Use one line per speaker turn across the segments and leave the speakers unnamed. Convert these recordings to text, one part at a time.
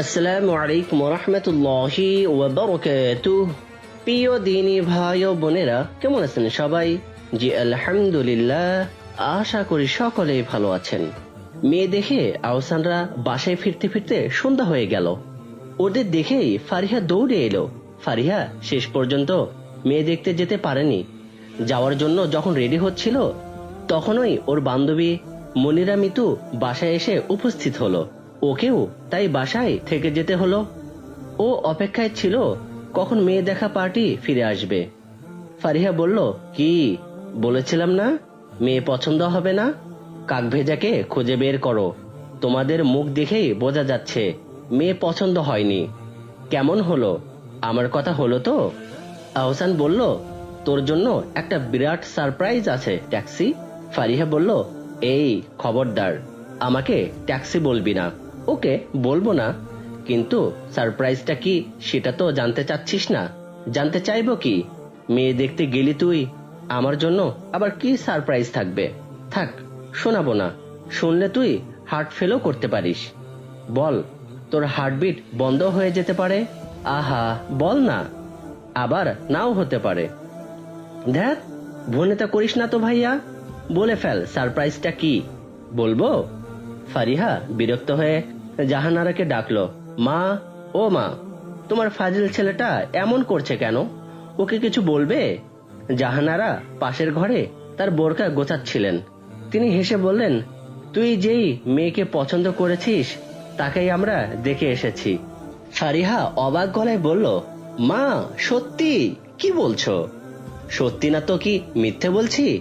আসসালামু আলাইকুম রহমতুল্লাহি ওয়াবারাকাতুহ প্রিয় দিনী ভাই ও বোনেরা, কেমন আছেন সবাই? জি, আলহামদুলিল্লাহ, আশা করি সকলেই ভালো আছেন। মেয়ে দেখে আহসানরা বাসায় ফিরতে ফিরতে সন্ধ্যা হয়ে গেল। ওদের দেখেই ফারিহা দৌড়ে এলো। ফারিহা, শেষ পর্যন্ত মেয়ে দেখতে যেতে পারেনি। যাওয়ার জন্য যখন রেডি হচ্ছিল, তখনই ওর বান্ধবী মনিরা মিতু বাসায় এসে উপস্থিত হলো। ওকেও তাই বাসায় থেকে যেতে হলো। ও অপেক্ষায় ছিল, কখন মেয়ে দেখা পার্টি ফিরে আসবে। ফারিহা বলল, কি, বলেছিলাম না? মেয়ে পছন্দ হবে না? কাকভেজাকে খুঁজে বের করো। তোমাদের মুখ দেখেই বোঝা যাচ্ছে, মেয়ে পছন্দ হয়নি। কেমন হলো? আমার কথা হলো তো? আহসান বলল, তোর জন্য একটা বিরাট সারপ্রাইজ আছে, ট্যাক্সি? ফারিহা বলল, এই, খবরদার, আমাকে ট্যাক্সি বলবি না। ওকে বলব না, কিন্তু সারপ্রাইজটা কি সেটা তো জানতে চাচ্ছিস না। জানতে চাইব কি? মেয়ে দেখতে গেলি তুই, আমার জন্য আবার কি সারপ্রাইজ থাকবে? থাক, শোনাবো না। শুনলে তুই হার্ট ফেলও করতে পারিস। বল, তোর হার্টবিট বন্ধ হয়ে যেতে পারে? আহা, বল না। আবার নাও হতে পারে। দেখ ভনেতা করিস না তো ভাইয়া। বলে ফেল, সারপ্রাইজটা কি? বলব? ফারিহা বিরক্ত হয়ে জাহানারাকে ডাকলো, মা, ও মা, তোমার ফাজিল ছেলেটা এমন করছে কেন? ওকে কিছু বলবে? জাহানারা পাশের ঘরে তার বোরকা গোছাচ্ছিলেন। তিনি হেসে বললেন, তুই যেই মেয়েকে পছন্দ করেছিস, তাকেই আমরা দেখে এসেছি। সারিহা অবাক গলায় বলল, মা, সত্যি? কি বলছো? সত্যি না তো কি মিথ্যে বলছি?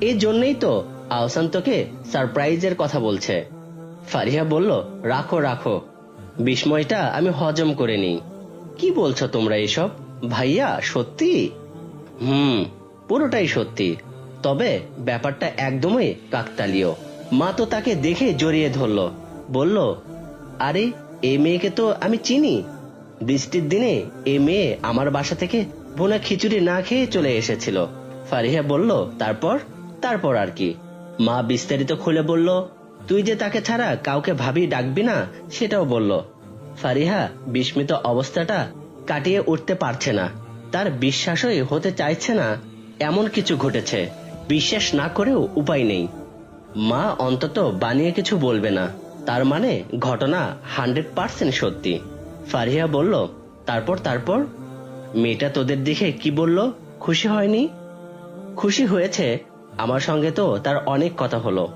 এই জন্যই তো আহসান তোকে সারপ্রাইজের কথা বলছে। ফারিহা বলল, রাখো রাখো। বিস্ময়টা আমি হজম করে নিই। কি বলছো তোমরা এসব? ভাইয়া, সত্যি? হুম, পুরোটাই সত্যি। তবে ব্যাপারটা একদমই কাকতালীয়। মা তো তাকে দেখে জড়িয়ে ধরলো। বলল, আরে এই মেয়েকে তো আমি চিনি। বৃষ্টির দিনে এ মেয়ে আমার বাসা থেকে বোনা খিচুড়ি না খেয়ে চলে এসেছিল। ফারিহা বলল, তারপর? তারপর আর কি? মা বিস্তারিত খুলে বলল তুই যে তাকে ছাড়া কাউকে ভাবি ডাকবি না, সেটাও বলল। ফারিহা, বিস্মিত অবস্থাটা কাটিয়ে উঠতে পারছে না। তার বিশ্বাসই হতে চাইছে না, এমন কিছু ঘটেছে। বিশ্বাস না করেও উপায় নেই। মা অন্তত বানিয়ে কিছু বলবে না। তার মানে ঘটনা হান্ড্রেড পার্সেন্ট সত্যি। ফারিহা বলল, তারপর তারপর? মেয়েটা তোদের দেখে কি বলল, খুশি হয়নি? খুশি হয়েছে। আমার সঙ্গে তো তার অনেক কথা হলো।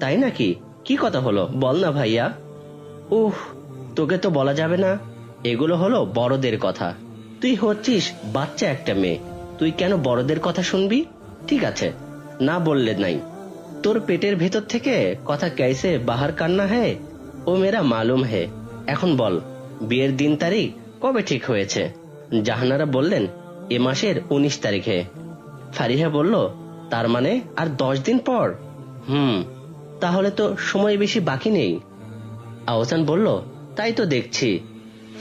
তাই নাকি? কি কথা হলো? বল না ভাইয়া। উহ, তোকে তো বলা যাবে না। এগুলো হলো বড়দের কথা। তুই হচ্ছিস বাচ্চা একটা মেয়ে। তুই কেন বড়দের কথা শুনবি? ঠিক আছে, না বললে নাই। তোর পেটের ভেতর থেকে কথা कैसे বাহার কান্না হ্যায় ও মেরা মালুম হে। এখন বল, বিয়ের দিন তারিখ কবে ঠিক হয়েছে? জাহানারা বললেন, এ মাসের উনিশ তারিখে। ফারিহা বলল, তার মানে আর দশ দিন পর? হুম তাহলে তো সময় বেশি বাকি নেই। আহসান বলল, তাই তো দেখছি।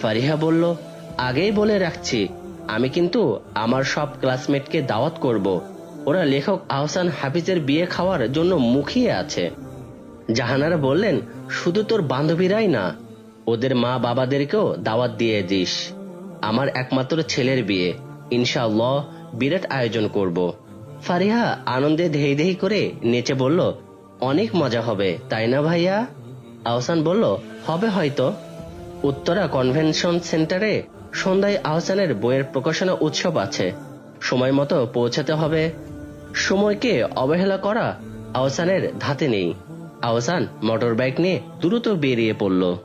ফারিহা বলল, আগেই বলে রাখছি। আমি কিন্তু আমার সব ক্লাসমেটকে দাওয়াত করব। ওরা লেখক আহসান হাফিজের বিয়ে খাওয়ার জন্য মুখিয়ে আছে। জাহানারা বললেন, শুধু তোর বান্ধবীরাই না, ওদের মা বাবাদেরকেও দাওয়াত দিয়ে দিস। আমার একমাত্র ছেলের বিয়ে। ইনশাআল্লাহ বিরাট আয়োজন করব। ফারিহা আনন্দে ধেই ধেই করে নেচে বলল অনেক মজা হবে, তাই না ভাইয়া? আহসান বলল, হবে হয়তো। উত্তরা কনভেনশন সেন্টারে সন্ধ্যায় আহসানের বইয়ের প্রকাশনা উৎসব আছে। সময় মতো পৌঁছাতে হবে। সময়কে অবহেলা করা আহসানের ধাতে নেই। আহসান মোটর বাইক নিয়ে দ্রুত বেরিয়ে পড়ল।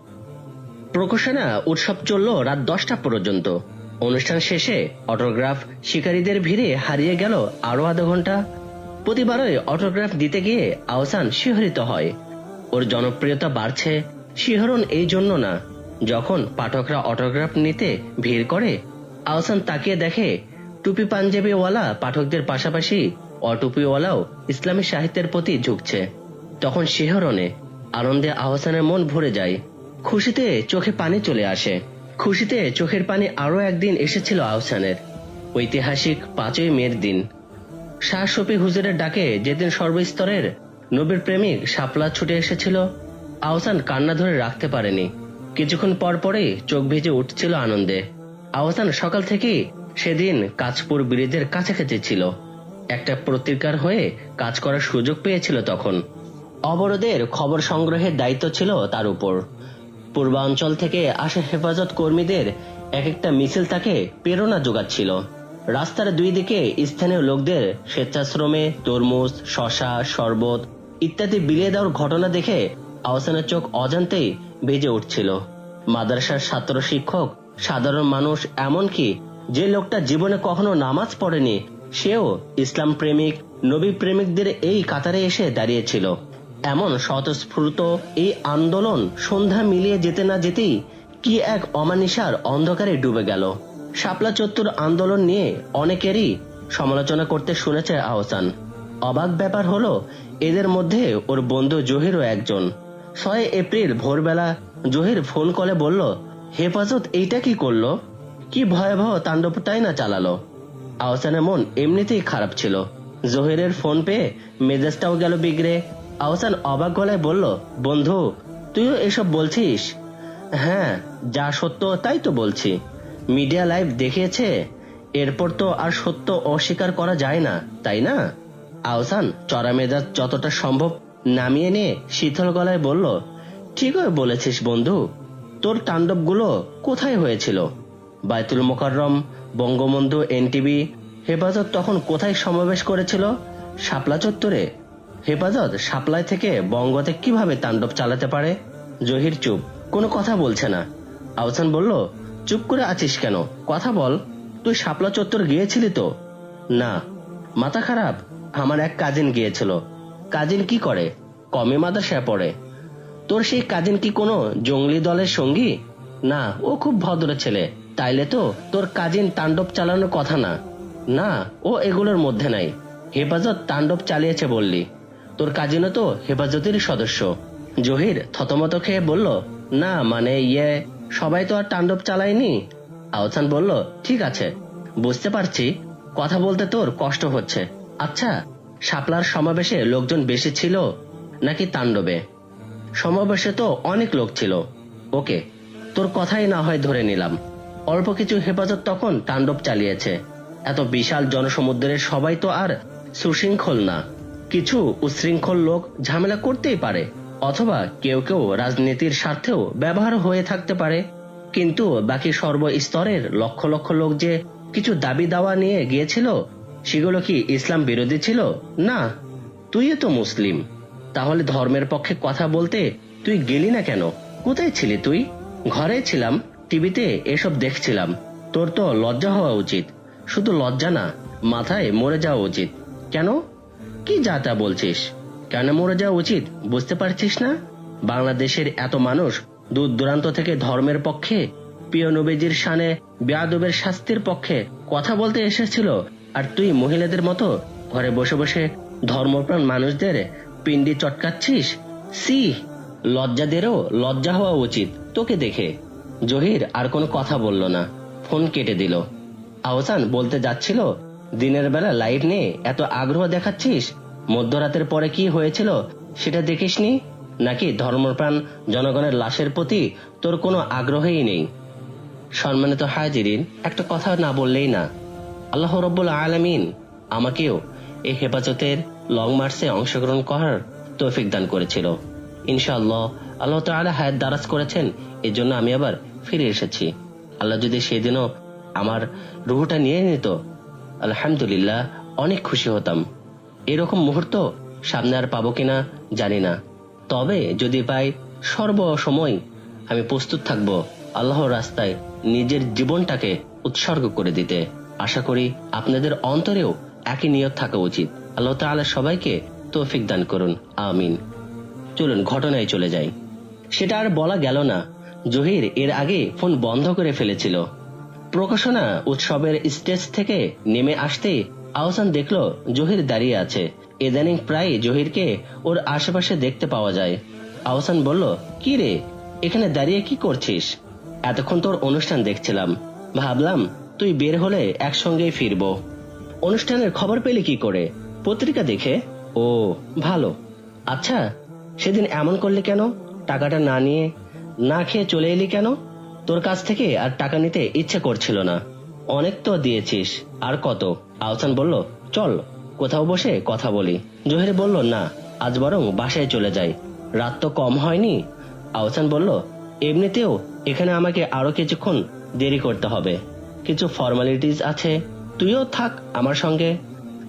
প্রকাশনা উৎসব চলল রাত দশটা পর্যন্ত। অনুষ্ঠান শেষে অটোগ্রাফ শিকারীদের ভিড়ে হারিয়ে গেল আরও আধা ঘণ্টা প্রতিবারই অটোগ্রাফ দিতে গিয়ে আহসান শিহরিত হয়। ওর জনপ্রিয়তা বাড়ছে, শিহরণ এই জন্য না। যখন পাঠকরা অটোগ্রাফ নিতে ভিড় করে, আহসান তাকিয়ে দেখে, টুপি পাঞ্জাবিওয়ালা পাঠকদের পাশাপাশি অটুপিওয়ালাও ইসলামী সাহিত্যের প্রতি ঝুঁকছে। তখন শিহরণে, আনন্দে আহসানের মন ভরে যায়। খুশিতে চোখে পানি চলে আসে। খুশিতে চোখের পানি আরও একদিন এসেছিল আহসানের। ঐতিহাসিক পাঁচই মের দিন। শাহ শফি হুজুরের ডাকে যেদিন সর্বস্তরের নবীর প্রেমিক শাপলা ছুটে এসেছিল, আহসান কান্না ধরে রাখতে পারেনি। কিছুক্ষণ পর পরে চোখ ভিজে উঠছিল আনন্দে। আহসান সকাল থেকে সেদিন কাঁচপুর ব্রিজের কাছাকাছি ছিল। একটা প্রতিকার হয়ে কাজ করার সুযোগ পেয়েছিল তখন। অবরোধের খবর সংগ্রহের দায়িত্ব ছিল তার উপর। পূর্বাঞ্চল থেকে আসা হেফাজত কর্মীদের এক একটা মিছিল তাকে প্রেরণা যোগাচ্ছিল। রাস্তার দুই দিকে স্থানীয় লোকদের স্বেচ্ছাশ্রমে তরমুজ, শশা, শরবত ইত্যাদি বিলিয়ে দেওয়ার ঘটনা দেখে আহসানের চোখ অজান্তেই বেজে উঠছিল। মাদ্রাসার ছাত্র শিক্ষক, সাধারণ মানুষ এমনকি যে লোকটা জীবনে কখনো নামাজ পড়েনি, সেও ইসলাম প্রেমিক, নবী প্রেমিকদের এই কাতারে এসে দাঁড়িয়েছিল। এমন স্বতঃস্ফূর্ত এই আন্দোলন সন্ধ্যা মিলিয়ে যেতে না যেতেই কি এক অমানিসার অন্ধকারে ডুবে গেল। শাপলা চত্বর আন্দোলন নিয়ে অনেকেরই সমালোচনা করতে শুনেছে আহসান। অবাক ব্যাপার হলো, এদের মধ্যে ওর বন্ধু জহিরও একজন। ছয় এপ্রিল ভোরবেলা জহির ফোন কলে বলল, হেফাজত এইটা কি করল? কি ভয়াবহ তাণ্ডবটাই না চালালো? আহসানের মন এমনিতেই খারাপ ছিল। জহিরের ফোন পেয়ে মেজাজটাও গেল বিগড়ে। আহসান অবাক গলায় বলল, বন্ধু, তুইও এসব বলছিস? হ্যাঁ যা সত্য তাই তো বলছি। মিডিয়া লাইভ দেখিয়েছে? এরপর তো আর সত্য অস্বীকার করা যায় না, তাই না? আহসান, চড়া মেজাজ যতটা সম্ভব নামিয়ে নিয়ে শীতল গলায় বলল, ঠিকই বলেছিস বন্ধু। তোর তাণ্ডবগুলো কোথায় হয়েছিল? বায়তুল মোকাররম, বঙ্গবন্ধু, এনটিভি, হেফাজত তখন কোথায় সমাবেশ করেছিল? শাপলা চত্বরে? হেফাজত শাপলায় থেকে বঙ্গতে কীভাবে তাণ্ডব চালাতে পারে? জহির চুপ, কোনো কথা বলছে না। আহসান বলল চুপ করে আছিস কেন? কথা বল। তুই শাপলা চত্বর গিয়েছিলি তো? না। মাথা খারাপ? আমার এক কাজিন গিয়েছিল। কাজিন কি করে? কমে মাদ্রাসায় পড়ে। তোর সেই কাজিন কি কোনো জঙ্গলি দলের সঙ্গী? না, ও খুব ভদ্র ছেলে। তাইলে তো তোর কাজিন তাণ্ডব চালানোর কথা না। না, ও এগুলোর মধ্যে নাই। হেফাজত তাণ্ডব চালিয়েছে বললি। তোর কাজিনও তো হেফাজতের সদস্য। জহির থতমত খেয়ে বলল, না মানে ইয়ে সবাই তো আর তাণ্ডব চালায়নি। আহসান বলল, ঠিক আছে, বুঝতে পারছি। কথা বলতে তোর কষ্ট হচ্ছে। আচ্ছা শাপলার সমাবেশে লোকজন বেশি ছিল নাকি তাণ্ডবে? সমাবেশে তো অনেক লোক ছিল। ওকে, তোর কথাই না হয় ধরে নিলাম। অল্প কিছু হেফাজত তখন তাণ্ডব চালিয়েছে। এত বিশাল জনসমুদ্রের সবাই তো আর সুশৃঙ্খল না। কিছু উশৃঙ্খল লোক ঝামেলা করতেই পারে। অথবা কেউ কেউ রাজনীতির স্বার্থেও ব্যবহার হয়ে থাকতে পারে, কিন্তু বাকি সর্বস্তরের লক্ষ লক্ষ লোক যে কিছু দাবি দাওয়া নিয়ে গিয়েছিল, সেগুলো কি ইসলাম বিরোধী ছিল? না, তুইও তো মুসলিম। তাহলে ধর্মের পক্ষে কথা বলতে তুই গেলি না কেন? কোথায় ছিলি তুই? ঘরে ছিলাম, টিভিতে এসব দেখছিলাম। তোর তো লজ্জা হওয়া উচিত। শুধু লজ্জা না, মাথায় মরে যাওয়া উচিত। কেন? কি যা তা বলছিস? কেন মরে যাওয়া উচিত? বুঝতে পারছিস না? বাংলাদেশের এত মানুষ দূর দূরান্ত থেকে ধর্মের পক্ষে, প্রিয় নবীজির শানে বেয়াদবের শাস্তির পক্ষে কথা বলতে এসেছিল। আর তুই মহিলাদের মতো ঘরে বসে বসে ধর্মপ্রাণ মানুষদের পিন্ডি চটকাচ্ছিস? সি, লজ্জাদেরও লজ্জা হওয়া উচিত। তোকে দেখে জহির আর কোনো কথা বলল না। ফোন কেটে দিল। আহসান বলতে যাচ্ছিল, দিনের বেলা লাইট নিয়ে এত আগ্রহ দেখাচ্ছিস? মধ্যরাতের পরে কি হয়েছিল সেটা দেখিসনি? নাকি ধর্মপ্রাণ জনগণের লাশের প্রতি তোর কোনো আগ্রহই নেই? সম্মানিত হাজিরিন, একটা কথা না বললেই না। আল্লাহ রব্বুল আলমিন আমাকেও এই হেফাজতের লং মার্চে অংশগ্রহণ করার তৌফিক দান করেছিল। ইনশাআল্লাহ আল্লাহ তাআলা হায়াত দারাজ করেছেন এই জন্য আমি আবার ফিরে এসেছি। আল্লাহ যদি সেদিনও আমার রুহটা নিয়ে নিত, আলহামদুলিল্লাহ অনেক খুশি হতাম। এরকম মুহূর্ত সামনে আর পাবো কিনা জানি না। তবে যদি পাই সর্ব সময় আমি প্রস্তুত থাকব আল্লাহর রাস্তায় নিজের জীবনটাকে উৎসর্গ করে দিতে। আশা করি আপনাদের অন্তরেও একই নিয়ত থাকা উচিত। আল্লাহ তাআলা সবাইকে তৌফিক দান করুন। আমিন। চলুন, ঘটনায় চলে যাই। সেটা আর বলা গেল না। জহির এর আগে ফোন বন্ধ করে ফেলেছিল। প্রকাশনা উৎসবের স্টেজ থেকে নেমে আসতে আহসান দেখল জহির দাঁড়িয়ে আছে। ইদানিং প্রায় জহিরকে ওর আশেপাশে দেখতে পাওয়া যায়। আহসান বলল, কি রে, এখানে দাঁড়িয়ে কি করছিস? এতক্ষণ তোর অনুষ্ঠান দেখছিলাম। ভাবলাম তুই বের হলে একসঙ্গেই ফিরবো। অনুষ্ঠানের খবর পেলে কি করে? পত্রিকা দেখে? ও, ভালো। আচ্ছা সেদিন এমন করলে কেন? টাকাটা না নিয়ে, না খেয়ে চলে এলি কেন? তোর কাছ থেকে আর টাকা নিতে ইচ্ছে করছিল না। অনেক তো দিয়েছিস, আর কত? আহসান বলল, চল, কোথাও বসে কথা বলি। জহির বলল, না, আজ বরং বাসায় চলে যাই। রাত তো কম হয়নি। আহসান বলল, এমনিতেও এখানে আমাকে আরও কিছুক্ষণ দেরি করতে হবে। কিছু ফর্মালিটিস আছে। তুইও থাক আমার সঙ্গে।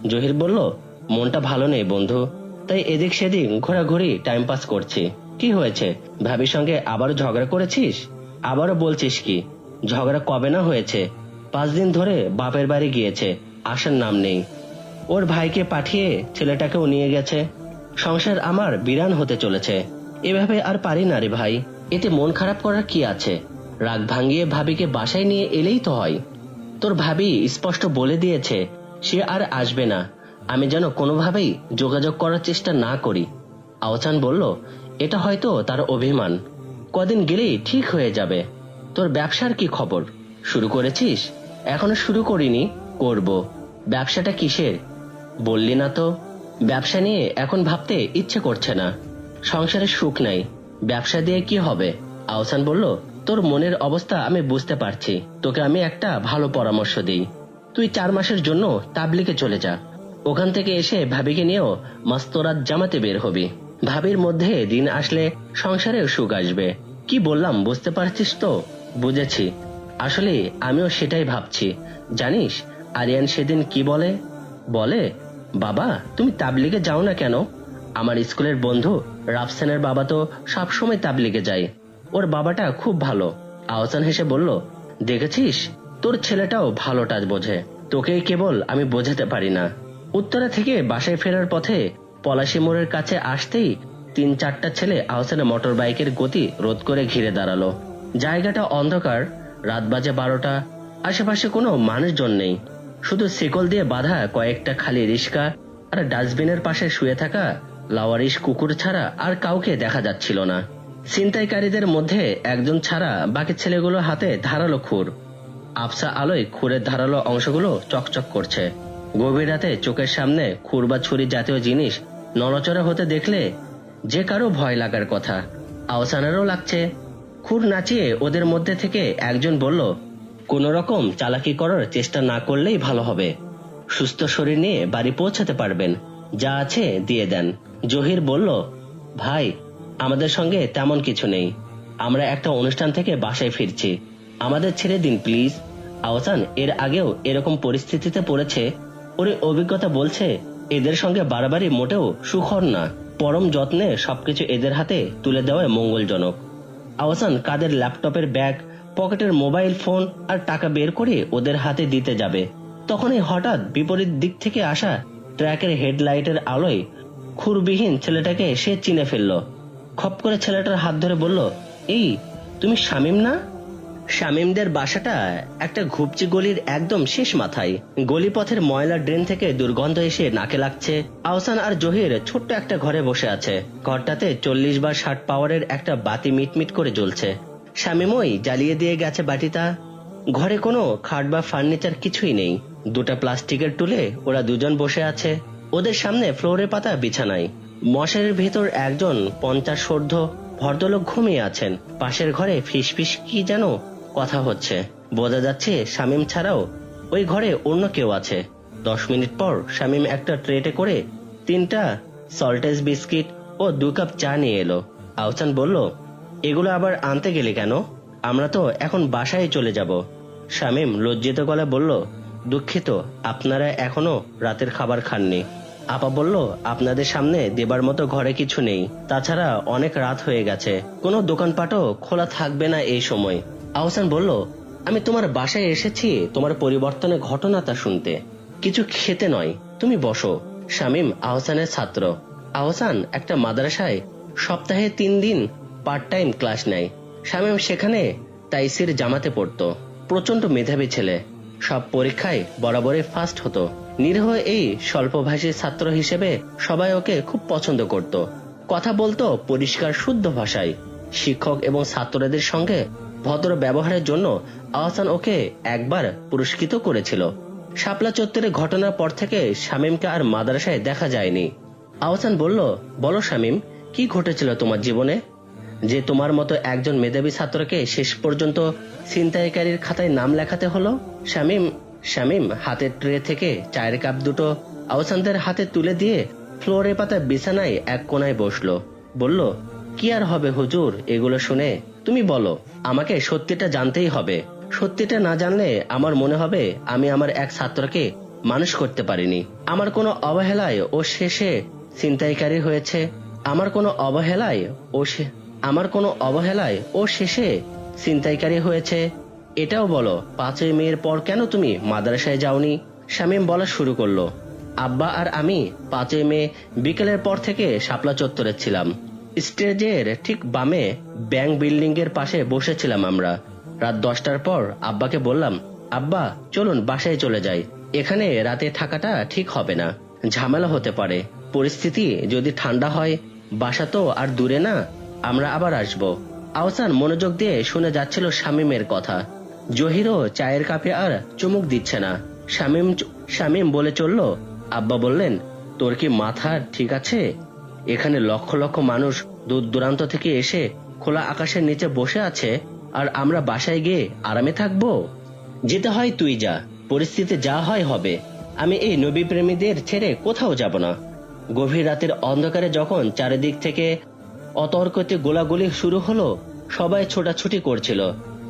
জহির বলল, মনটা ভালো নেই বন্ধু। তাই এদিক সেদিক ঘোরাঘুরি টাইম পাস করছি। কি হয়েছে? ভাবির সঙ্গে আবারও ঝগড়া করেছিস? আবারও বলছিস কি? ঝগড়া কবে না হয়েছে? পাঁচ দিন ধরে বাপের বাড়ি গিয়েছে। আসার নাম নেই। ওর ভাইকে পাঠিয়ে ছেলেটাকেও নিয়ে গেছে। সংসার আমার বিরান হতে চলেছে। এভাবে আর পারি না রে ভাই। এতে মন খারাপ করার কি আছে? রাগ ভাঙিয়ে ভাবিকে বাসায় নিয়ে এলেই তো হয়। তোর ভাবি স্পষ্ট বলে দিয়েছে, সে আর আসবে না। আমি যেন কোনোভাবেই যোগাযোগ করার চেষ্টা না করি। আওচান বলল, এটা হয়তো তার অভিমান। কদিন গেলেই ঠিক হয়ে যাবে। তোর ব্যবসার কি খবর? শুরু করেছিস? এখনও শুরু করিনি? করব। ব্যবসাটা কিসের? বললি না তো। ব্যবসা নিয়ে এখন ভাবতে ইচ্ছে করছে না। সংসারে সুখ নাই। ব্যবসা দিয়ে কি হবে? আহসান বলল, তোর মনের অবস্থা আমি বুঝতে পারছি। তোকে আমি একটা ভালো পরামর্শ দিই। তুই চার মাসের জন্য তাবলিকে চলে যা। ওখান থেকে এসে ভাবিকে নিয়েও মাস্তরাত জামাতে বের হবি। ভাবির মধ্যে দিন আসলে সংসারেও সুখ আসবে। কি বললাম, বুঝতে পারছিস তো? বুঝেছি। আসলে আমিও সেটাই ভাবছি। জানিস আরিয়ান সেদিন কি বলে? বলে, বাবা, তুমি তাবলিগে যাও না কেন? আমার স্কুলের বন্ধু রাফসানের বাবা তো সবসময় তাবলিগে যায়। ওর বাবাটা খুব ভালো। আহসান হেসে বলল, দেখেছিস? তোর ছেলেটাও ভালো টাচ বোঝে। তোকেই কেবল আমি বোঝাতে পারি না। উত্তরা থেকে বাসায় ফেরার পথে পলাশি মোড়ের কাছে আসতেই তিন চারটা ছেলে আহসানের মোটর বাইকের গতি রোধ করে ঘিরে দাঁড়াল। জায়গাটা অন্ধকার, রাত বাজে বারোটা, আশেপাশে কোনো মানুষজন নেই। শুধু শিকল দিয়ে বাঁধা কয়েকটা খালি রিস্কা আর ডাস্টবিনের পাশে শুয়ে থাকা লাওয়ারিশ কুকুর ছাড়া আর কাউকে দেখা যাচ্ছিল না। ছিনতাইকারীদের মধ্যে একজন ছাড়া বাকি ছেলেগুলো হাতে ধারালো খুর। আফসা আলোয় খুরের ধারালো অংশগুলো চকচক করছে। গভীর রাতে চোখের সামনে খুর বা ছুরি জাতীয় জিনিস নড়চড়া হতে দেখলে যে কারও ভয় লাগার কথা। আওসানেরও লাগছে। খুর নাচিয়ে ওদের মধ্যে থেকে একজন বলল কোন রকম চালাকি করার চেষ্টা না করলেই ভালো হবে। সুস্থ শরীর নিয়ে বাড়ি পৌঁছাতে পারবেন। যা আছে দিয়ে দেন। জহির বলল, ভাই, আমাদের সঙ্গে তেমন কিছু নেই। আমরা একটা অনুষ্ঠান থেকে বাসায় ফিরছি। আমাদের ছেড়ে দিন, প্লিজ। আওসান এর আগেও এরকম পরিস্থিতিতে পড়েছে। ওর অভিজ্ঞতা বলছে, এদের সঙ্গে বাড়াবাড়ি মোটেও সুখর না। পরম যত্নে সবকিছু এদের হাতে তুলে দেওয়ায় মঙ্গলজনক। আওসান কাদের ল্যাপটপের ব্যাগ পকেটের মোবাইল ফোন আর টাকা বের করে ওদের হাতে দিতে যাবে। তখনই হঠাৎ বিপরীত দিক থেকে আসা ট্র্যাকের হেডলাইটের আলোয় খুরবিহীন ছেলেটাকে সে চিনে ফেলল। খপ করে ছেলেটার হাত ধরে বলল, এই, তুমি শামিম না? শামিমদের বাসাটা একটা ঘুপচি গলির একদম শেষ মাথায়। গলিপথের ময়লা ড্রেন থেকে দুর্গন্ধ এসে নাকে লাগছে। আহসান আর জহির ছোট্ট একটা ঘরে বসে আছে। ঘরটাতে চল্লিশ বা ষাট পাওয়ারের একটা বাতি মিটমিট করে জ্বলছে। শামিমই জ্বালিয়ে দিয়ে গেছে বাটিটা। ঘরে কোনো খাট বা ফার্নিচার কিছুই নেই। দুটা প্লাস্টিকের টুলে ওরা দুজন বসে আছে। ওদের সামনে ফ্লোরে পাতা বিছানায়। মশারের ভেতর একজন পঞ্চাশ সর্ধ ভদ্রলোক ঘুমিয়ে আছেন। পাশের ঘরে ফিস ফিস কি যেন কথা হচ্ছে। বোঝা যাচ্ছে শামিম ছাড়াও ওই ঘরে অন্য কেউ আছে। দশ মিনিট পর শামিম একটা ট্রেটে করে তিনটা সল্টেজ বিস্কিট ও দু কাপ চা নিয়ে এলো। আহসান বলল এগুলো আবার আনতে গেলে কেন? আমরা তো এখন বাসায় চলে যাব। শামীম লজ্জিত গলা বলল, দুঃখিত, আপনারা এখনও রাতের খাবার খাননি। আপা বলল, আপনাদের সামনে দেবার মতো ঘরে কিছু নেই। তাছাড়া অনেক রাত হয়ে গেছে। কোনো দোকানপাটও খোলা থাকবে না এই সময়। আহসান বলল, আমি তোমার বাসায় এসেছি তোমার পরিবর্তনের ঘটনাটা শুনতে। কিছু খেতে নয়, তুমি বসো। শামীম আহসানের ছাত্র। আহসান একটা মাদ্রাসায় সপ্তাহে তিন দিন পার্ট টাইম ক্লাস নেয়। শামিম সেখানে তাইসির জামাতে পড়তো। প্রচণ্ড মেধাবী ছেলে। সব পরীক্ষায় বরাবরই ফার্স্ট হতো। নিরীহ এই স্বল্পভাষী ছাত্র হিসেবে সবাই ওকে খুব পছন্দ করত। কথা বলতো পরিষ্কার, শুদ্ধ ভাষায়। শিক্ষক এবং ছাত্রদের সঙ্গে ভদ্র ব্যবহারের জন্য আহসান ওকে একবার পুরস্কৃত করেছিল। শাপলা চত্বরের ঘটনার পর থেকে শামীমকে আর মাদ্রাসায় দেখা যায়নি। আহসান বলল, বলো শামীম, কি ঘটেছিল তোমার জীবনে? যে তোমার মতো একজন মেধাবী ছাত্রকে শেষ পর্যন্ত ছিনতাইকারীর খাতায় নাম লেখাতে হলো, শামিম শামিম হাতের ট্রে থেকে চায়ের কাপ দুটো আওসানদের হাতে তুলে দিয়ে ফ্লোরে পাতা বিছানায় এক কোনায় বসল। বলল, কি আর হবে হুজুর? এগুলো শুনে তুমি বলো, আমাকে সত্যিটা জানতেই হবে। সত্যিটা না জানলে আমার মনে হবে আমি আমার এক ছাত্রকে মানুষ করতে পারিনি। আমার কোনো অবহেলায় ও শেষে ছিনতাইকারী হয়েছে। আমার কোনো অবহেলায় ও আমার কোনো অবহেলায় ও শেষে ছিনতাইকারী হয়েছে। এটাও বলো, পাঁচই মেয়ের পর কেন তুমি মাদ্রাসায় যাওনি? শামীম বলা শুরু করল, আব্বা আর আমি পাঁচই মে বিকেলের পর থেকে শাপলা চত্বরে ছিলাম। স্টেজের ঠিক বামে ব্যাংক বিল্ডিং এর পাশে বসেছিলাম আমরা। রাত দশটার পর আব্বাকে বললাম, আব্বা, চলুন বাসায় চলে যাই। এখানে রাতে থাকাটা ঠিক হবে না। ঝামেলা হতে পারে। পরিস্থিতি যদি ঠান্ডা হয়, বাসা তো আর দূরে না। আমরা আবার আসব। আওসান মনোযোগ দিয়ে শুনে যাচ্ছিল শামীমের কথা। জহিরও চায়ের কাপে আর চুমুক দিচ্ছে না। শামীম শামীম বলে চলল, আব্বা বললেন, তোর কি মাথা ঠিক আছে? এখানে লক্ষ লক্ষ মানুষ দূর দূরান্ত থেকে এসে খোলা আকাশের নিচে বসে আছে, আর আমরা বাসায় গিয়ে আরামে থাকব। যেতে হয় তুই যা, পরিস্থিতি যা হয় হবে। আমি এই নবী প্রেমীদের ছেড়ে কোথাও যাব না। গভীর রাতের অন্ধকারে যখন চারিদিক থেকে অতর্কতে গোলাগুলি শুরু হলো, সবাই ছোটাছুটি করছিল।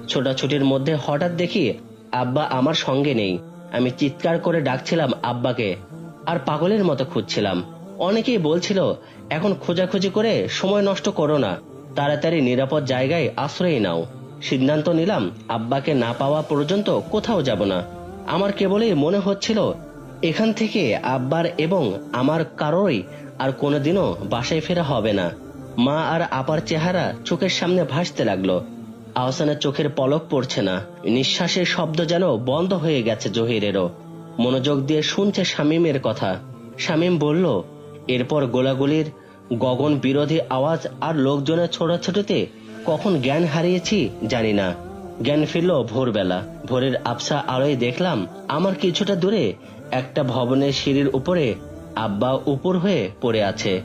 ছোটাছুটির মধ্যে হঠাৎ দেখি আব্বা আমার সঙ্গে নেই। আমি চিৎকার করে ডাকছিলাম আব্বাকে, আর পাগলের মতো খুঁজছিলাম। অনেকেই বলছিল, এখন খোঁজাখুঁজি করে সময় নষ্ট করো না, তাড়াতাড়ি নিরাপদ জায়গায় আশ্রয় নাও। সিদ্ধান্ত নিলাম, আব্বাকে না পাওয়া পর্যন্ত কোথাও যাব না। আমার কেবলই মনে হচ্ছিল, এখান থেকে আব্বার এবং আমার কারোরই আর কোনোদিনও বাসায় ফেরা হবে না। মা আর আপার চেহারা চোখের সামনে ভাসতে লাগল। আহসানের চোখের পলক পড়ছে না। নিঃশ্বাসের শব্দ যেন বন্ধ হয়ে গেছে জহিরেরও। মনোযোগ দিয়ে শুনছে শামীমের কথা। শামীম বলল, এরপর গোলাগুলির গগন বিরোধী আওয়াজ আর লোকজনের ছোটাছুটিতে কখন জ্ঞান হারিয়েছি জানি না। জ্ঞান ফিরল ভোরবেলা। ভোরের আবসা আলোয় দেখলাম, আমার কিছুটা দূরে একটা ভবনের সিঁড়ির উপরে আব্বা উপর হয়ে পড়ে আছে।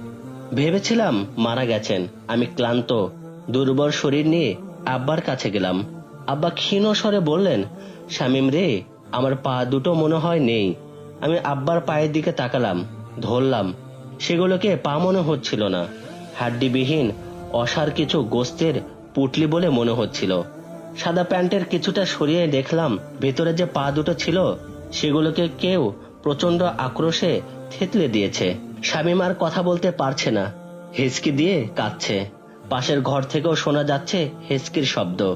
ভেবেছিলাম মারা গেছেন। আমি ক্লান্ত, দুর্বল শরীর নিয়ে আব্বার কাছে গেলাম। আব্বা ক্ষীণ স্বরে বললেন শামিম রে, আমার পা দুটো মনে হয় নেই। আমি আব্বার পায়ের দিকে তাকালাম, ধরলাম। সেগুলোকে পা মনে হচ্ছিল না। হাড্ডিবিহীন, অসার কিছু গোস্তের পুটলি বলে মনে হচ্ছিল। সাদা প্যান্টের কিছুটা সরিয়ে দেখলাম, ভেতরে যে পা দুটো ছিল, সেগুলোকে কেউ প্রচণ্ড আক্রোশে থেতলে দিয়েছে। শামিম আর কথা বলতে পারছে না। হেসকি দিয়ে কাঁদছে। পাশের ঘর থেকেও শোনা যাচ্ছে হেসকির শব্দ।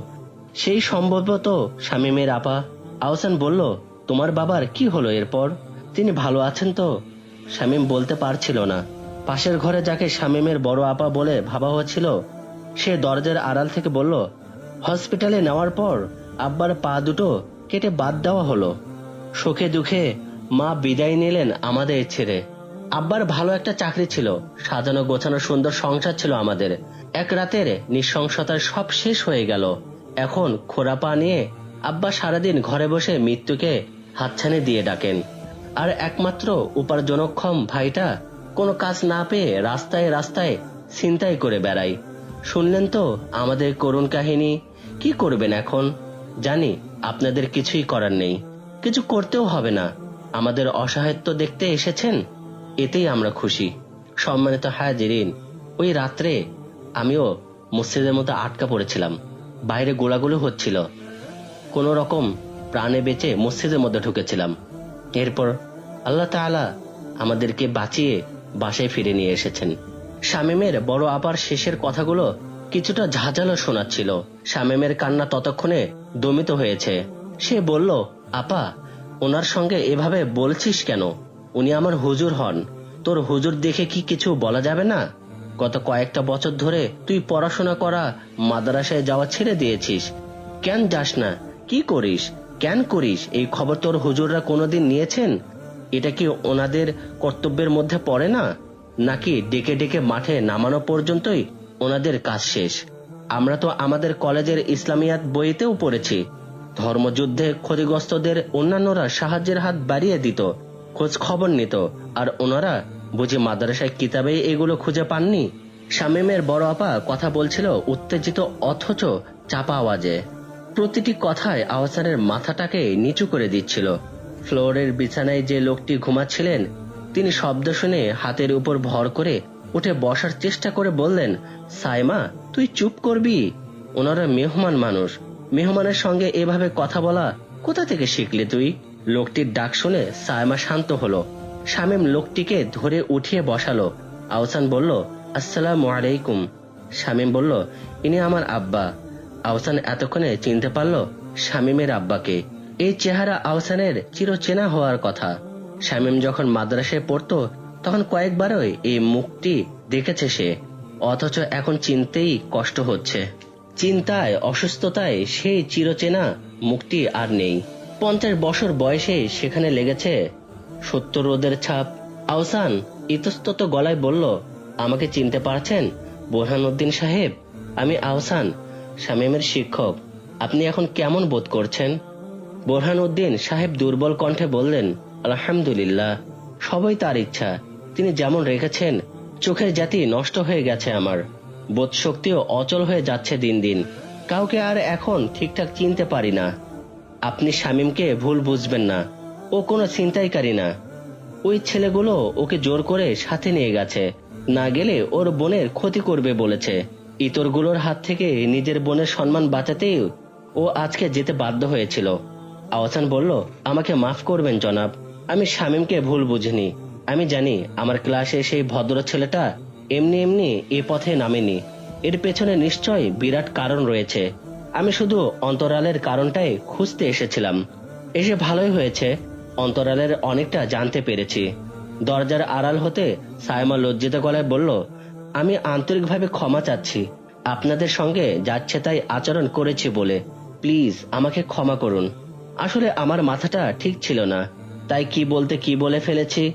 সেই সম্ভবত শামিমের আপা। আহসান বলল, তোমার বাবার কি হলো এরপর? তিনি ভালো আছেন তো? শামিম বলতে পারছিল না। পাশের ঘরে যাকে শামিমের বড় আপা বলে ভাবা হচ্ছিল, সে দরজার আড়াল থেকে বলল, হসপিটালে নেওয়ার পর আব্বার পা দুটো কেটে বাদ দেওয়া হলো। সুখে দুঃখে মা বিদায় নিলেন আমাদের ছেড়ে। আব্বার ভালো একটা চাকরি ছিল। সাজানো গোছানো সুন্দর সংসার ছিল আমাদের। এক রাতের নিঃসংসতার সব শেষ হয়ে গেল। এখন খোরা পা নিয়ে আব্বা সারাদিন ঘরে বসে মৃত্যুকে হাতছানি দিয়ে ডাকেন। আর একমাত্র উপার্জনক্ষম ভাইটা কোনো কাজ না পেয়ে রাস্তায় রাস্তায় ছিনতাই করে বেড়ায়। শুনলেন তো আমাদের করুণ কাহিনী? কি করবেন এখন? জানি আপনাদের কিছুই করার নেই। কিছু করতেও হবে না। আমাদের অসহায়ত্ব দেখতে এসেছেন? এতেই আমরা খুশি। সম্মানিত হাজিরিন, ওই রাত্রে আমিও মসজিদের মতো আটকা পড়েছিলাম। বাইরে গোলাগুলো হচ্ছিল। কোন রকম প্রাণে বেঁচে মসজিদের মধ্যে ঢুকেছিলাম। এরপর আল্লাহ তাআলা আমাদেরকে বাঁচিয়ে বাসায় ফিরে নিয়ে এসেছেন। শামীমের বড় আপার শেষের কথাগুলো কিছুটা ঝাঁঝালো শোনাচ্ছিল। শামীমের কান্না ততক্ষণে দমিত হয়েছে। সে বলল, আপা, ওনার সঙ্গে এভাবে বলছিস কেন? উনি আমার হুজুর হন। তোর হুজুর দেখে কি কিছু বলা যাবে না? গত কয়েকটা বছর ধরে তুই পড়াশোনা করা, মাদ্রাসায় যাওয়া ছেড়ে দিয়েছিস। কেন যাস না? কি করিস? কেন করিস? এই খবর তোর হুজুররা কোনোদিন নিয়েছেন? এটা কি ওনাদের কর্তব্যের মধ্যে পড়ে না? নাকি ডেকে ডেকে মাঠে নামানো পর্যন্তই ওনাদের কাজ শেষ? আমরা তো আমাদের কলেজের ইসলামিয়াত বইতেও পড়েছি। ধর্মযুদ্ধে ক্ষতিগ্রস্তদের অন্যান্যরা সাহায্যের হাত বাড়িয়ে দিত। খোঁজ খবর নিত। আর ওনারা বুঝি মাদ্রাসায় কিতাবে এগুলো খুঁজে পাননি। শামীমের বড় আপা কথা বলছিল উত্তেজিত অথচ চাপা আওয়াজে। প্রতিটি কথায় আহসানের মাথাটাকে নিচু করে দিচ্ছিল। ফ্লোরের বিছানায় যে লোকটি ঘুমাচ্ছিলেন, তিনি শব্দ শুনে হাতের উপর ভর করে উঠে বসার চেষ্টা করে বললেন, সাইমা, তুই চুপ করবি? ওনারা মেহমান মানুষ। মেহমানের সঙ্গে এভাবে কথা বলা কোথা থেকে শিখলি তুই? লোকটির ডাক শুনে সায়মা শান্ত হলো। শামীম লোকটিকে ধরে উঠিয়ে বসালো। আহসান বলল, আসসালামু আলাইকুম। শামীম বলল, ইনি আমার আব্বা। আহসান এতক্ষণে চিনতে পারল শামীমের আব্বাকে। এই চেহারা আহসানের চিরচেনা হওয়ার কথা। শামীম যখন মাদ্রাসায় পড়তো, তখন কয়েকবারই এই মুখটি দেখেছে সে। অথচ এখন চিনতেই কষ্ট হচ্ছে। চিন্তায়, অসুস্থতায় সেই চিরচেনা মুখটি আর নেই। পঞ্চাশ বছর বয়সে সেখানে লেগেছে। সত্তর রোদের ছাপ। আহসান ইতস্তত গলায় বলল, আমাকে চিনতে পারছেন বোরহানুদ্দিন সাহেব? আমি আহসান, শামীমের শিক্ষক। আপনি এখন কেমন বোধ করছেন? বোরহানুদ্দিন সাহেব দুর্বল কণ্ঠে বললেন, আলহামদুলিল্লাহ, সবই তার ইচ্ছা। তিনি যেমন রেখেছেন, চোখের জাতি নষ্ট হয়ে গেছে আমার। বোধ শক্তিও অচল হয়ে যাচ্ছে দিন দিন। কাউকে আর এখন ঠিকঠাক চিনতে পারি না। আপনি শামীমকে ভুল বুঝবেন না। ও কোনো ছিনতাইকারী না। ওই ছেলেগুলো ওকে জোর করে সাথে নিয়ে গেছে। না গেলে ওর বোনের ক্ষতি করবে বলেছে। ইতরগুলোর হাত থেকে নিজের বোনের সম্মান বাঁচাতেই ও আজকে যেতে বাধ্য হয়েছিল। আওয়াসান বলল, আমাকে মাফ করবেন, জনাব। আমি শামীমকে ভুল বুঝিনি। আমি জানি আমার ক্লাসে সেই ভদ্র ছেলেটা এমনি এমনি এ পথে নামেনি। এর পেছনে নিশ্চয় বিরাট কারণ রয়েছে। আমি শুধু অন্তরালের কারণটাই খুঁজতে এসেছিলাম। এসে ভালোই হয়েছে। অন্তরালের অনেকটা জানতে পেরেছি। দরজার আড়াল হতে সায়মা লজ্জিত গলায় বলল, আমি আন্তরিকভাবে ক্ষমা চাচ্ছি। আপনাদের সঙ্গে যাচ্ছে তাই আচরণ করেছি বলে। প্লিজ, আমাকে ক্ষমা করুন। আসলে আমার মাথাটা ঠিক ছিল না। তাই কি বলতে কি বলে ফেলেছি?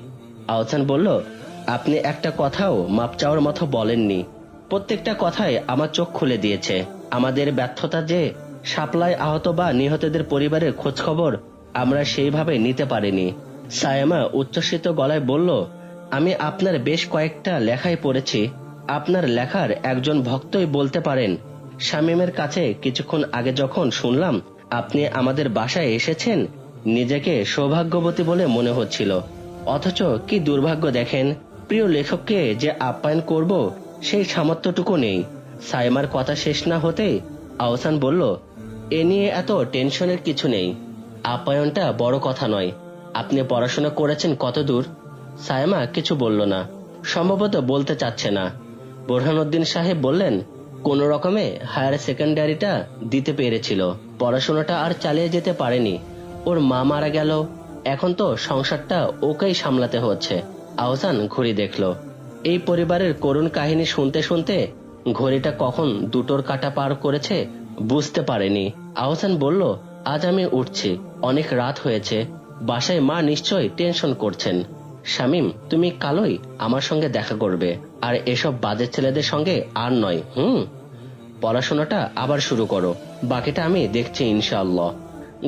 আহসান বলল, আপনি একটা কথাও মাপ চাওয়ার মতো বলেননি। প্রত্যেকটা কথাই আমার চোখ খুলে দিয়েছে। আমাদের ব্যর্থতা যে সাপ্লাই আহত বা নিহতদের পরিবারের খোঁজ খবর আমরা সেইভাবে নিতে পারিনি। সায়ামা উচ্ছ্বসিত গলায় বলল, আমি আপনার বেশ কয়েকটা লেখাই পড়েছি। আপনার লেখার একজন ভক্তই বলতে পারেন। শামীমের কাছে কিছুক্ষণ আগে যখন শুনলাম, আপনি আমাদের বাসায় এসেছেন, নিজেকে সৌভাগ্যবতী বলে মনে হচ্ছিল। অথচ কি দুর্ভাগ্য দেখেন, প্রিয় লেখককে যে আপ্যায়ন করব, সেই সামর্থ্যটুকু নেই। সাইমার কথা শেষ না হতে আহসান বলল, এ নিয়ে এত টেনশনের কিছু নেই। আপ্যায়নটা বড় কথা নয়। আপনি পড়াশোনা করেছেন কত দূর? সায়মা কিছু বলল না। সম্ভবত বলতে চাচ্ছে না। বোরহানুদ্দিন সাহেব বললেন, কোন রকমে হায়ার সেকেন্ডারিটা দিতে পেরেছিল। পড়াশোনাটা আর চালিয়ে যেতে পারেনি। ওর মা মারা গেল। এখন তো সংসারটা ওকেই সামলাতে হচ্ছে। আহসান ঘড়ি দেখল। এই পরিবারের করুণ কাহিনী শুনতে শুনতে ঘড়িটা কখন দুটোর কাটা পার করেছে বুঝতে পারেনি। আহসান বলল, আজ আমি উঠছি। অনেক রাত হয়েছে। বাসায় মা নিশ্চয় টেনশন করছেন। শামিম, তুমি কালই আমার সঙ্গে দেখা করবে। আর এসব বাজে ছেলেদের সঙ্গে আর নয়, হুম? পড়াশোনাটা আবার শুরু করো। বাকিটা আমি দেখছি ইনশাআল্লাহ।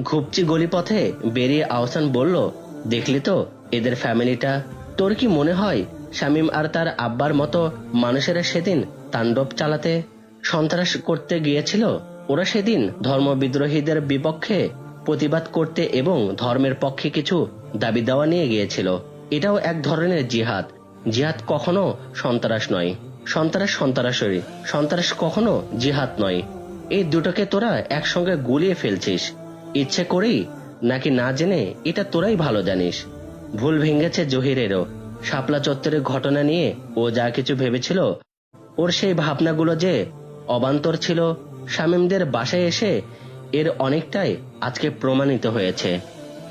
ঘুপচি গলিপথে বেরিয়ে আহসান বলল, দেখলি তো এদের ফ্যামিলিটা? তোর কি মনে হয় শামীম আর তার আব্বার মতো মানুষেরা সেদিন তাণ্ডব চালাতে সন্ত্রাস করতে গিয়েছিল, ওরা সেদিন ধর্মবিদ্রোহীদের বিপক্ষে প্রতিবাদ করতে এবং ধর্মের পক্ষে কিছু দাবি দেওয়া নিয়ে গিয়েছিল। এটাও এক ধরনের জিহাদ। জিহাদ কখনো সন্ত্রাস নয়। সন্ত্রাস সন্ত্রাসেরই সন্ত্রাস কখনো জিহাদ নয়। এই দুটোকে তোরা একসঙ্গে গুলিয়ে ফেলছিস। ইচ্ছে করেই নাকি না জেনে এটা তোরাই ভালো জানিস। ভুল ভেঙেছে জহিরেরও। শাপলা চত্বরের ঘটনা নিয়ে ও যা কিছু ভেবেছিল ওর সেই ভাবনাগুলো যে অবান্তর ছিল, শামীমদের বাসায় এসে এর অনেকটাই আজকে প্রমাণিত হয়েছে।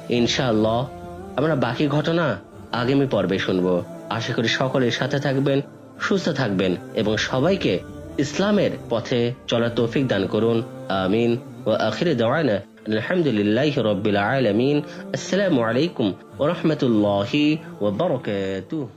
ইনশাআল্লাহ, আমরা বাকি ঘটনা আগামী পর্বে শুনব। আশা করি সকলের সাথে থাকবেন, সুস্থ থাকবেন এবং সবাইকে ইসলামের পথে চলার তৌফিক দান করুন। আমিন। ও আখিরে দাওয়ানা আলহামদুলিল্লাহ রবিল আলমিন। আসসালামু আলাইকুম ওরহমতুল্লাহি ওবরকাতুহ